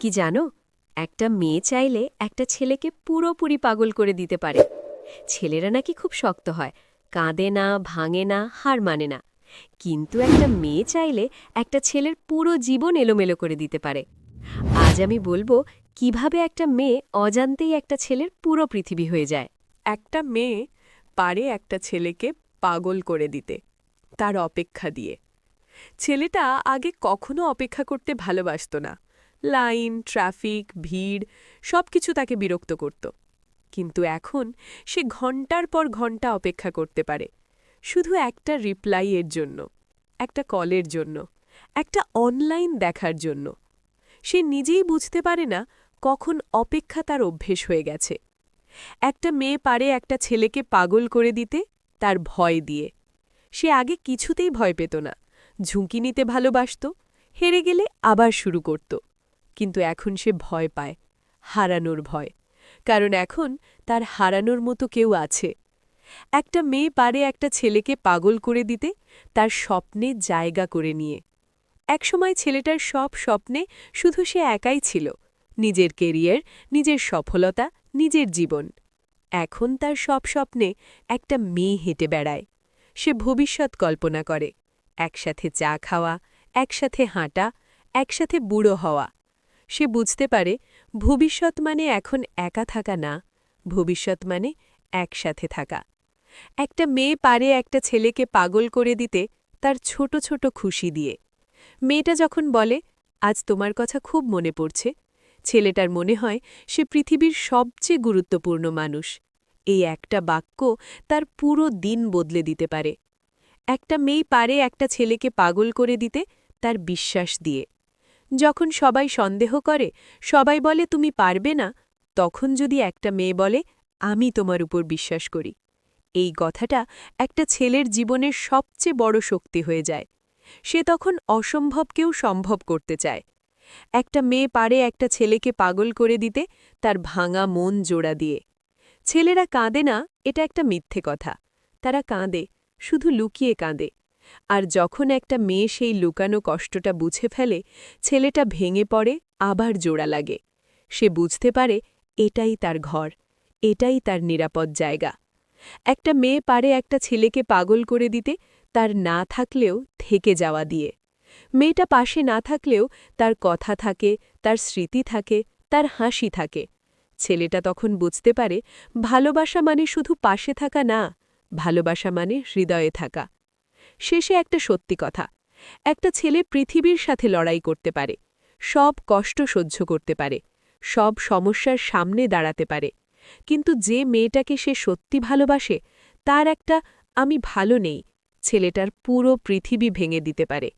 কি জানো? একটা মেয়ে চাইলে একটা ছেলেকে পুরোপুরি পাগল করে দিতে পারে। ছেলেরা নাকি খুব শক্ত হয়, কাঁদে না, ভাঙে না, হার মানে না। কিন্তু একটা মেয়ে চাইলে একটা ছেলের পুরো জীবন এলোমেলো করে দিতে পারে। আজ আমি বলব কীভাবে একটা মেয়ে অজান্তেই একটা ছেলের পুরো পৃথিবী হয়ে যায়। একটা মেয়ে পারে একটা ছেলেকে পাগল করে দিতে, তার অপেক্ষা দিয়ে। ছেলেটা আগে কখনো অপেক্ষা করতে ভালোবাসত না। লাইন, ট্রাফিক, ভিড় সব কিছু তাকে বিরক্ত করত। কিন্তু এখন সে ঘণ্টার পর ঘণ্টা অপেক্ষা করতে পারে। শুধু একটা রিপ্লাইয়ের জন্য, একটা কলের জন্য, একটা অনলাইন দেখার জন্য। সে নিজেই বুঝতে পারে না কখন অপেক্ষা তার অভ্যেস হয়ে গেছে। একটা মেয়ে পারে একটা ছেলেকে পাগল করে দিতে তার ভয় দিয়ে। সে আগে কিছুতেই ভয় পেত না, ঝুঁকি নিতে ভালোবাসত, হেরে গেলে আবার শুরু করত। কিন্তু এখন সে ভয় পায়, হারানোর ভয়। কারণ এখন তার হারানোর মতো কেউ আছে। একটা মেয়ে পারে একটা ছেলেকে পাগল করে দিতে, তার স্বপ্নে জায়গা করে নিয়ে। একসময় ছেলেটার সব স্বপ্নে শুধু সে একাই ছিল, নিজের কেরিয়ার, নিজের সফলতা, নিজের জীবন। এখন তার সব স্বপ্নে একটা মেয়ে হেঁটে বেড়ায়। সে ভবিষ্যৎ কল্পনা করে, একসাথে চা খাওয়া, একসাথে হাঁটা, একসাথে বুড়ো হওয়া। সে বুঝতে পারে, ভবিষ্যৎ মানে এখন একা থাকা না, ভবিষ্যৎ মানে একসাথে থাকা। একটা মেয়ে পারে একটা ছেলেকে পাগল করে দিতে তার ছোট ছোট খুশি দিয়ে। মেয়েটা যখন বলে, আজ তোমার কথা খুব মনে পড়ছে ছেলেটার মনে হয় সে পৃথিবীর সবচেয়ে গুরুত্বপূর্ণ মানুষ। এই একটা বাক্য তার পুরো দিন বদলে দিতে পারে। একটা মেয়ে পারে একটা ছেলেকে পাগল করে দিতে তার বিশ্বাস দিয়ে। যখন সবাই সন্দেহ করে, সবাই বলে, তুমি পারবে না। তখন যদি একটা মেয়ে বলে, আমি তোমার উপর বিশ্বাস করি। এই কথাটা একটা ছেলের জীবনের সবচেয়ে বড় শক্তি হয়ে যায়। সে তখন অসম্ভবকেও সম্ভব করতে চায়। একটা মেয়ে পারে একটা ছেলেকে পাগল করে দিতে, তার ভাঙা মন জোড়া দিয়ে। ছেলেরা কাঁদে না, এটা একটা মিথ্যে কথা। তারা কাঁদে, শুধু লুকিয়ে কাঁদে। আর যখন একটা মেয়ে সেই লুকানো কষ্টটা বুঝে ফেলে, ছেলেটা ভেঙে পড়ে, আবার জোড়া লাগে। সে বুঝতে পারে এটাই তার ঘর, এটাই তার নিরাপদ জায়গা। একটা মেয়ে পারে একটা ছেলেকে পাগল করে দিতে, তার না থাকলেও থেকে যাওয়া দিয়ে। মেয়েটা পাশে না থাকলেও তার কথা থাকে, তার স্মৃতি থাকে, তার হাসি থাকে। ছেলেটা তখন বুঝতে পারে ভালোবাসা মানে শুধু পাশে থাকা না, ভালোবাসা মানে হৃদয়ে থাকা। শেষে একটা সত্যি কথা। একটা ছেলে পৃথিবীর সাথে লড়াই করতে পারে, সব কষ্ট সহ্য করতে পারে, সব সমস্যার সামনে দাঁড়াতে পারে। কিন্তু যে মেয়েটাকে সে সত্যি ভালোবাসে, তার একটা আমি ভালো নেই ছেলেটার পুরো পৃথিবী ভেঙে দিতে পারে।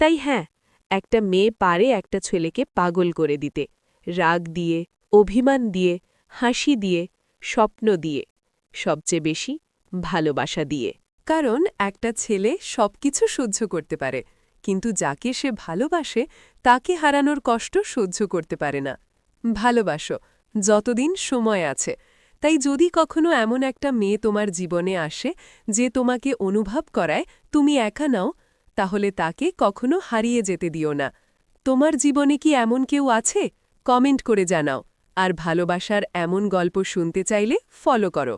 তাই হ্যাঁ একটা মেয়ে পারে একটা ছেলেকে পাগল করে দিতে, রাগ দিয়ে, অভিমান দিয়ে, হাসি দিয়ে, স্বপ্ন দিয়ে, সবচেয়ে বেশি ভালোবাসা দিয়ে। কারণ একটা ছেলে সবকিছু সহ্য করতে পারে, কিন্তু যাকে সে ভালোবাসে তাকে হারানোর কষ্ট সহ্য করতে পারে না। ভালোবাসো, যতদিন সময় আছে। তাই যদি কখনো এমন একটা মেয়ে তোমার জীবনে আসে যে তোমাকে অনুভব করায়, তুমি একা নাও, তাহলে তাকে কখনো হারিয়ে যেতে দিও না। তোমার জীবনে কি এমন কেউ আছে? কমেন্ট করে জানাও। আর ভালোবাসার এমন গল্প শুনতে চাইলে ফলো করো।